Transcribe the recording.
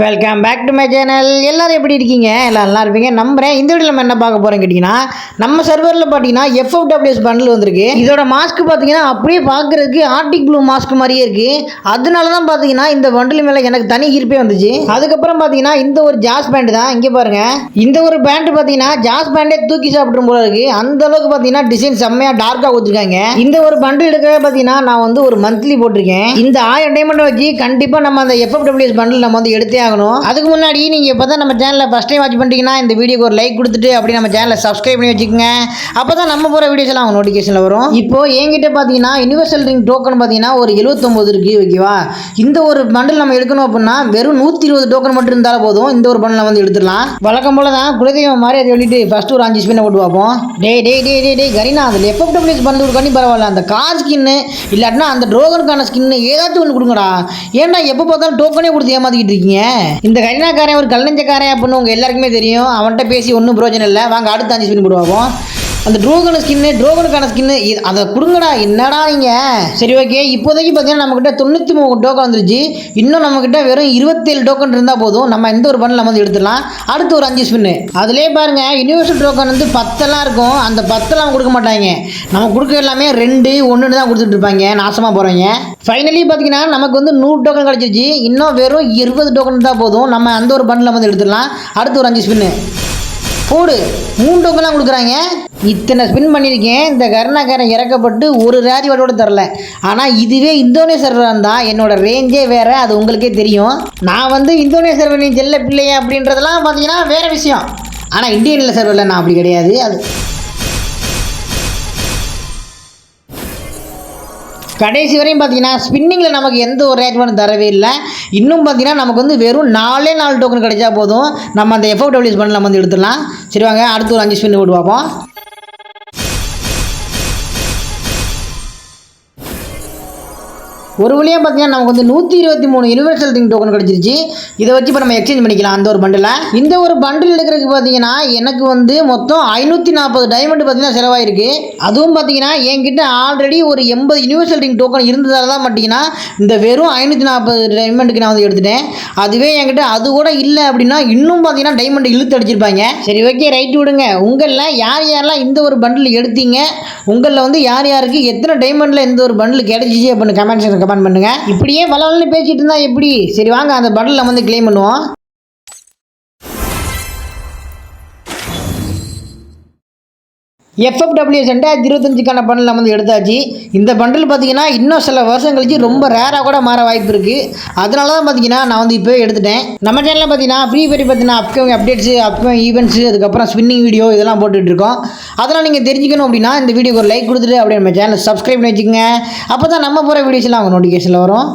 Welcome back to my channel எல்லோரும் எப்படி இருக்கீங்க? எல்லாம் நல்லா இருப்பீங்க. நம்புறேன். இந்த வீடியோ நம்ம என்ன பார்க்க போகிறோம் கேட்டிங்கன்னா நம்ம சர்வரில் பார்த்தீங்கன்னா எஃப்எஃப்டபிள்யூஎஸ் பண்டில் வந்திருக்கு. இதோட மாஸ்க் பார்த்தீங்கன்னா அப்படியே பார்க்குறதுக்கு ஆர்டிக் ப்ளூ மாஸ்க் மாதிரியே இருக்குது அதனால தான் பார்த்தீங்கன்னா இந்த பண்டில் மேலே எனக்கு தனி ஈர்ப்பே வந்துச்சு. அதுக்கப்புறம் பார்த்தீங்கன்னா இந்த ஒரு ஜாஸ் பேண்ட் தான். இங்கே பாருங்கள் இந்த ஒரு பேண்ட் பார்த்தீங்கன்னா ஜாஸ் பேண்டே தூக்கி சாப்பிட்ற போல இருக்குது அந்த அளவுக்கு பார்த்தீங்கன்னா டிசைன் செம்மையாக டார்க்காக கொடுத்துருக்காங்க. இந்த ஒரு பண்டில் எடுக்கவே பார்த்தீங்கன்னா நான் வந்து ஒரு மந்த்லி போட்டிருக்கேன். இந்த ஆயிரம் டைமண்ட் வச்சு கண்டிப்பாக நம்ம அந்த எஃப்எஃப்டபிள்யூஎஸ் பண்டில் நம்ம வந்து எடுத்தே ஆகணும். அதுக்கு முன்னாடி நீங்கள் இப்போ தான் நம்ம சேனலில் ஃபஸ்ட் டைம் வாட்ச் பண்ணிட்டீங்கன்னா இந்த வீடியோக்கு ஒரு லைக் கொடுத்துட்டு அப்படியே நம்ம சேனலை சப்ஸ்கிரைப் பண்ணி வச்சுக்கோங்க. அப்போ தான் நம்ம போகிற வீடியோஸ் எல்லாம் அவங்க நோட்டிஃபிகேஷனில் வரும். இப்போ என்கிட்ட பார்த்தீங்கன்னா யூனிவர்சல் ரிங் டோக்கன் பார்த்தீங்கன்னா ஒரு எழுபத்தொம்போது இருக்குது ஓகேவா இந்த ஒரு பண்டில் நம்ம எடுக்கணும் அப்படின்னா வெறும் நூற்றி இருபது டோக்கன் மட்டும் இருந்தாலும் போதும். இந்த ஒரு பண்டில் வந்து எடுத்துடலாம். வழக்கம் போல தான் குலதெய்வம் மாதிரி அதை வெளியிட்டு ஃபஸ்ட் ஒரு அஞ்சு ஸ்பின்னை போட்டு பார்ப்போம். டேய் டேய் டே டேய் டே கரினா அதில் எஃப்எஃப்டபிள்யூஎஸ் பண்டில் கொடுக்காண்டி பரவாயில்ல. அந்த கார் ஸ்கின்னு இல்லாட்டினா அந்த ட்ரோகனுக்கான ஸ்கின்னு ஏதாச்சும் ஒன்று கொடுங்கடா. ஏன்டா எப்போ பார்த்தாலும் டோக்கனே கொடுத்து ஏமாத்திக்கிட்டு இருக்கீங்க? இந்த கரினாக்காரன் ஒரு கல்லஞ்சக்காரன் அப்படின்னு உங்க எல்லாருக்குமே தெரியும். அவன்கிட்ட பேசி ஒன்றும் பிரயோஜனம் இல்லை. வாங்க அடுத்த அஞ்சு ஸ்பின் போடுவோம் அந்த ட்ரோகன் ஸ்கின்னு ட்ரோகனுக்கான ஸ்கின்னு அதை கொடுங்கடா என்னடா நீங்கள் சரி ஓகே இப்போதைக்கு பார்த்தீங்கன்னா நம்மக்கிட்ட தொண்ணூற்றி மூணு டோக்கன் வந்துருச்சு. இன்னும் நம்மக்கிட்ட வெறும் இருபத்தேழு டோக்கன் இருந்தால் போதும். நம்ம எந்த ஒரு பண்டில் வந்து எடுத்துடலாம். அடுத்து ஒரு அஞ்சு ஸ்பின்னு அதிலே பாருங்க யூனிவர்சல் டோக்கன் வந்து பத்தெல்லாம் இருக்கும். அந்த பத்தெல்லாம் கொடுக்க மாட்டாங்க. நம்ம கொடுக்க எல்லாமே ரெண்டு ஒன்றுன்னு தான் கொடுத்துட்டு இருப்பாங்க. நாசமாக போகிறவங்க ஃபைனலி பார்த்தீங்கன்னா நமக்கு வந்து நூறு டோக்கன் கிடச்சிருச்சு. இன்னும் வெறும் இருபது டோக்கன் தான் போதும். நம்ம அந்த ஒரு பண்டில் வந்து எடுத்துடலாம். அடுத்து ஒரு அஞ்சு ஸ்பின்னு போடு. மூணு டோக்கன்லாம் கொடுக்குறாங்க. இத்தனை ஸ்பின் பண்ணியிருக்கேன். இந்த கருணாகரன் இறக்கப்பட்டு ஒரு ரேரி கூட தரல. ஆனால் இதுவே இந்தோனேஸ்வரராக இருந்தால் என்னோட ரேஞ்சே வேறு அது உங்களுக்கே தெரியும். நான் வந்து இந்தோனேஸ்வரனின் செல்ல பிள்ளையா அப்படின்றதெல்லாம் பார்த்தீங்கன்னா வேறு விஷயம். ஆனால் இந்தியனில் சர்வரில் நான் அப்படி கிடையாது. அது கடைசி வரையும் பார்த்தீங்கன்னா ஸ்பின்னிங்கில் நமக்கு எந்த ஒரு ரேட்மெண்ட் தரவே இல்லை. இன்னும் பார்த்தீங்கன்னா நமக்கு வந்து வெறும் நாலே நாலு டோக்கன் கிடைச்சா போதும். நம்ம அந்த எஃப்ஓடபிள்யூஸ் பண்ண நம்ம வந்து எடுத்துடலாம். சரி வாங்க அடுத்து ஒரு அஞ்சு ஸ்பின் போட்டு பார்ப்போம். ஒரு வழியாக பார்த்தீங்கன்னா நமக்கு வந்து நூற்றி இருபத்தி மூணு யூனிவர்சல் திங் டோக்கன் கிடச்சிருச்சு. இதை வச்சு இப்போ நம்ம எக்ஸ்சேஞ்ச் பண்ணிக்கலாம். அந்த ஒரு பண்டில் இந்த ஒரு பண்டில் எடுக்கிறதுக்கு பார்த்தீங்கன்னா எனக்கு வந்து மொத்தம் ஐநூற்றி நாற்பது டைமண்ட் பார்த்தீங்கன்னா செலவாயிருக்கு. அதுவும் பார்த்தீங்கன்னா என்கிட்ட ஆல்ரெடி ஒரு எண்பது யூனிவர்சல் ரிங் டோக்கன் இருந்ததால் தான் பார்த்தீங்கன்னா இந்த வெறும் ஐநூற்றி நாற்பது டைமண்டுக்கு நான் வந்து எடுத்துட்டேன். அதுவே என்கிட்ட அது கூட இல்லை அப்படின்னா இன்னும் பார்த்தீங்கன்னா டைமண்ட் இழுத்து அடிச்சிருப்பாங்க. சரி ஓகே ரைட் விடுங்க. உங்களில் யார் யாரெல்லாம் இந்த ஒரு பண்டில் எடுத்தீங்க? உங்களில் வந்து யார் யாருக்கு எத்தனை டைமண்டில் இந்த ஒரு பண்டில் கிடைச்சிச்சு அப்படின்னு கமெண்ட் கமெண்ட் பண்ணுங்கள் இப்படியே வளவலன்னு பேசிகிட்டு இருந்தால் எப்படி? சரி வாங்க அந்த பண்டில் வந்து கிளைம் பண்ணுவோம். எஃப்எஃப்டபிள்யூஎஸ் ரெண்டாயிரத்தி இருபத்தஞ்சுக்கான பண்டில் நம்ம வந்து எடுத்தாச்சு. இந்த பண்டில் பார்த்தீங்கன்னா இன்னும் சில வருஷம் கழிச்சு ரொம்ப ரேராக கூட மாற வாய்ப்பு இருக்குது அதனால தான் பார்த்தீங்கன்னா நான் வந்து இப்போவே எடுத்துட்டேன். நம்ம சேனலில் பார்த்தீங்கன்னா ஃப்ரீ ஃபயர் பார்த்தீங்கன்னா அப்கமிங் அப்டேட்ஸு அப்கமிங் ஈவெண்ட்ஸு அதுக்கப்புறம் ஸ்பின்னிங் வீடியோ இதெல்லாம் போட்டுட்ருக்கோம் அதெல்லாம் நீங்கள் தெரிஞ்சுக்கணும் அப்படின்னா இந்த வீடியோக்கு ஒரு லைக் கொடுத்துட்டு அப்படியே நம்ம சேனல் சப்ஸ்கிரைப் பண்ணி வச்சுக்கோங்க. அப்போ தான் நம்ம போகிற வீடியோஸ்லாம் அவங்க நோட்டிஃபிகேஷனில் வரும்.